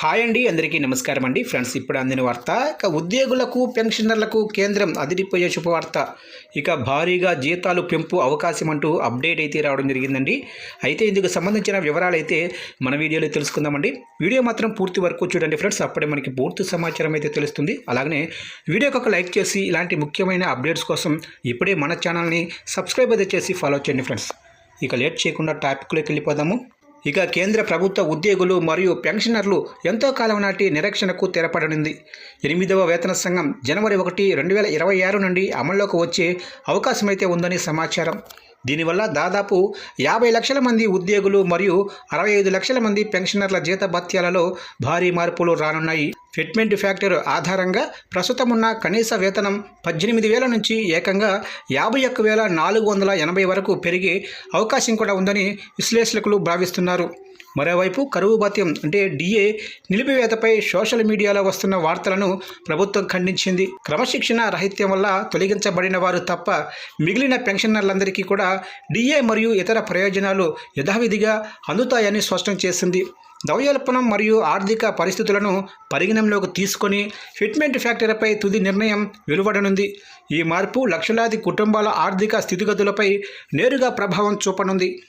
Hi అండి అందరికీ నమస్కారం అండి. ఫ్రెండ్స్ ఇప్పుడు అందిన వార్త ఇక ఉద్యోగులకు పెన్షనర్లకు కేంద్రం అదిరిపోయే శుభవార్త. ఇక భారీగా జీతాలు పెంపు అవకాశం అంటూ అప్డేట్ అయితే రావడం జరిగిందండి. అయితే ఇందుకు సంబంధించిన వివరాలు అయితే మన వీడియోలో తెలుసుకుందామండి. వీడియో మాత్రం పూర్తి వరకు చూడండి ఫ్రెండ్స్. అప్పుడే మనకి పూర్తి సమాచారం అయితే తెలుస్తుంది. అలాగనే వీడియోకి ఒక లైక్ చేసి ఇలాంటి ముఖ్యమైన అప్డేట్స్ కోసం ఇప్పుడే మన ఛానల్ని సబ్స్క్రైబ్ అయితే చేసి ఫాలో చేయండి ఫ్రెండ్స్. ఇక లేట్ చేయకుండా టాపిక్లోకి వెళ్ళిపోదాము. ఇక కేంద్ర ప్రభుత్వ ఉద్యోగులు మరియు పెన్షనర్లు ఎంతో కాలం నాటి నిరీక్షణకు తెరపడనుంది. ఎనిమిదవ వేతన సంఘం జనవరి ఒకటి రెండు వేల ఇరవై ఆరు నుండి అమల్లోకి వచ్చే అవకాశమైతే ఉందని సమాచారం. దీనివల్ల దాదాపు యాభై లక్షల మంది ఉద్యోగులు మరియు అరవై ఐదు లక్షల మంది పెన్షనర్ల జీతభత్యాలలో భారీ మార్పులు రానున్నాయి. ఫిట్మెంట్ ఫ్యాక్టర్ ఆధారంగా ప్రస్తుతం ఉన్న కనీస వేతనం పద్దెనిమిది వేల నుంచి ఏకంగా యాభై ఒక్క వేల నాలుగు వందల ఎనభై వరకు పెరిగే అవకాశం కూడా ఉందని విశ్లేషకులు భావిస్తున్నారు. మరోవైపు కరువు భత్యం అంటే డిఏ నిలిపివేతపై సోషల్ మీడియాలో వస్తున్న వార్తలను ప్రభుత్వం ఖండించింది. క్రమశిక్షణ రహిత్యం వల్ల తొలగించబడిన వారు తప్ప మిగిలిన పెన్షనర్లందరికీ కూడా డిఏ మరియు ఇతర ప్రయోజనాలు యథావిధిగా అందుతాయని స్పష్టం చేసింది. ద్రవ్యోల్పణం మరియు ఆర్థిక పరిస్థితులను పరిగణంలోకి తీసుకొని ఫిట్మెంట్ ఫ్యాక్టరీపై తుది నిర్ణయం వెలువడనుంది. ఈ మార్పు లక్షలాది కుటుంబాల ఆర్థిక స్థితిగతులపై నేరుగా ప్రభావం చూపనుంది.